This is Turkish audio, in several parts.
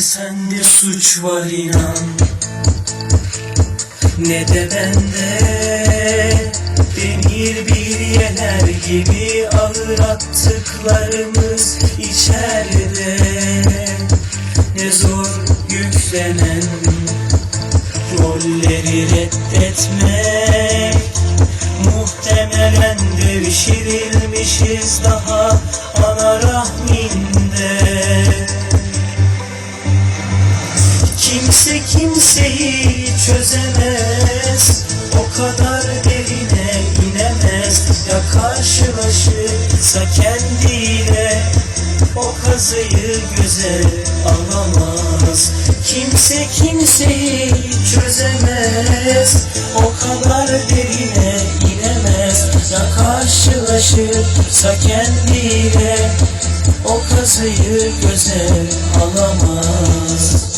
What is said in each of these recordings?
sende suç var inan. Ne de bende. Demir bir yener gibi ağır attıklarımız içeride. Ne zor yüklenen rolleri reddetmek. Muhtemelen devşirilmişiz daha ana rahminde Kimse kimseyi çözemez. O kadar derine inemez. Ya karşılaşırsa kendiyle O kazıyı göze alamaz. Kimse kimseyi çözemez. O kadar derine inemez. Ya karşılaşırsa kendiyle O kazıyı göze alamaz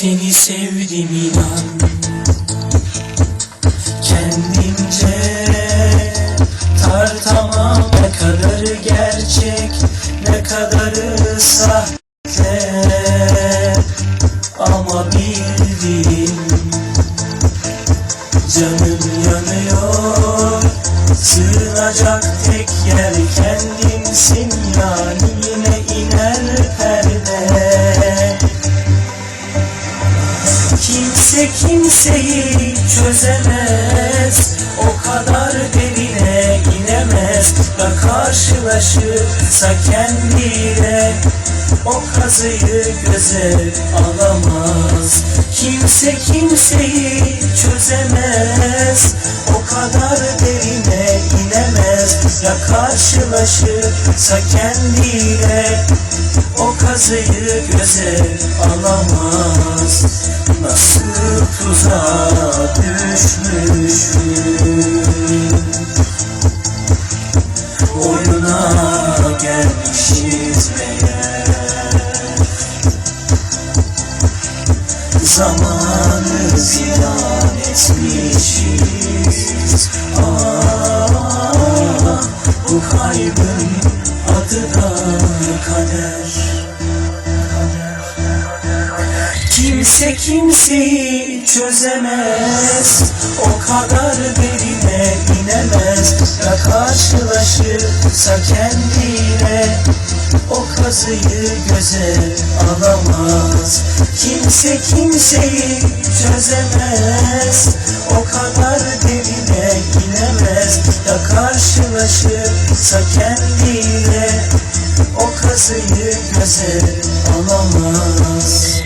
seni sevdim inan. Kendimce tartamam ne kadarı gerçek ne kadarı sahte. Ama bildim canım yanıyor Sığınacak tek yer kendimsin yani Kimse kimseyi çözemez. O kadar derine inemez. Da karşılaşırsa kendiyle O kazıyı göze alamaz. Kimse kimseyi çözemez. O kadar derine inemez. Ya karşılaşırsa kendiyle o kazıyı göze alamaz. Nasıl tuzağa düşmüşüm? Oyuna gelmişiz meğer. Zamanı ziyan etmişiz. Ah, bu kaybın adı da kader Kimse kimseyi çözemez. O kadar derine inemez. Ya karşılaşırsa kendiyle O kazıyı göze alamaz. Kimse kimseyi çözemez. O kadar derine inemez. Ya karşılaşırsa kendiyle O kazıyı göze alamaz